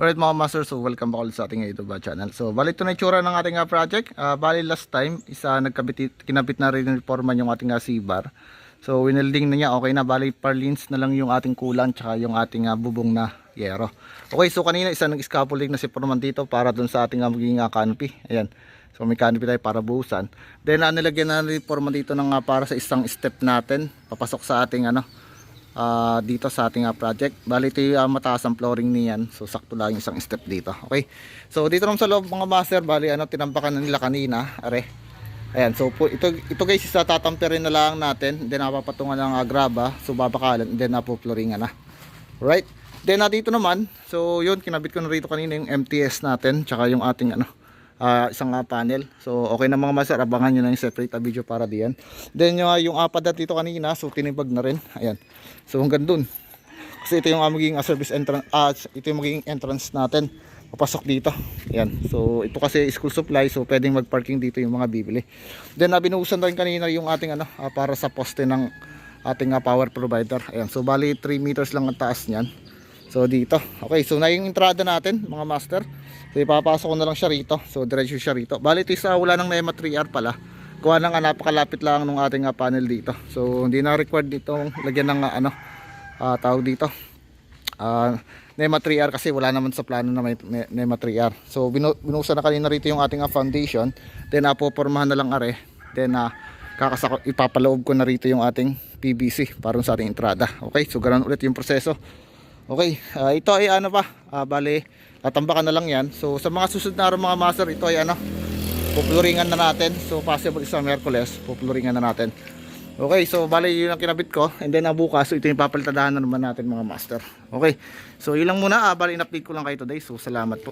Alright mga master, so welcome back sa ating YouTube channel. So bali ito na yung tsura ng ating ah, project. Ah, bali last time, isa nagkabit, kinabit na rin ng foreman yung ating uh, C-bar. So winelding na niya, okay na. Bali parlins na lang yung ating kulan tsaka yung ating ah, bubong na yero. Okay, so kanina isa nag-scaffolding na si foreman dito para dun sa ating uh, magiging ah, canopy. Ayan. So may canopy tayo para buhusan. Then uh, nilagyan na rin foreman dito ng ah, para sa isang step natin. Papasok sa ating ano, ah, dito sa ating ah, project. Bali ito yung ah, mataas ang flooring niyan. So sakto lang yung isang step dito. Okay. So dito naman sa loob mga master, bali ano tinampakan na nila kanina, are. Ayan, so po, ito ito guys isa tatamperin na lang natin, then napapatungan ng ah, graba, so babakalan, then napo-flooringan na. Right? Then na dito naman, so yun kinabit ko na rito kanina yung MTS natin, tsaka yung ating ano ah, isang ah, panel. So okay na mga master, abangan nyo na yung separate ah, video para diyan. Then yung, ah, yung apad na dito kanina, so tinibag na rin. Ayan. So hanggang dun. Kasi ito yung ah, magiging ah, service entrance, ah, ito yung magiging entrance natin. Papasok dito. Ayan. So ito kasi school supply, so pwedeng mag-parking dito yung mga bibili. Then uh, binuhusan rin kanina yung ating ano, ah, para sa poste ng ating ah, power provider. Ayan. So bali 3 meters lang ang taas niyan. So dito. Okay, so na yung entrada natin, mga master. So ipapasok ko na lang siya rito. So diretso siya rito. Bali ito sa wala ng NEMA 3R pala. Kuha ng ah, napakalapit lang ng ating ah, panel dito. So hindi na required dito lagyan ng ah, ano ah, tawag dito. Ah, NEMA 3R kasi wala naman sa plano na may NEMA 3R. So binu na kanina rito yung ating ah, foundation. Then apopormahan na lang are. Then ah, kakasako ipapaloob ko na rito yung ating PVC para sa ating entrada. Okay, so ganun ulit yung proseso. Okay, ah, ito ay ano pa, ah, bale, tatambakan na lang yan. So sa mga susunod na araw mga master, ito ay ano, pupluringan na natin. So possible isang Merkules, pupluringan na natin. Okay, so bale yun ang kinabit ko. And then ah, bukas, so ito yung papalitadahan na naman natin mga master. Okay, so yun lang muna, ah, bale in-update ko lang kayo today. So salamat po.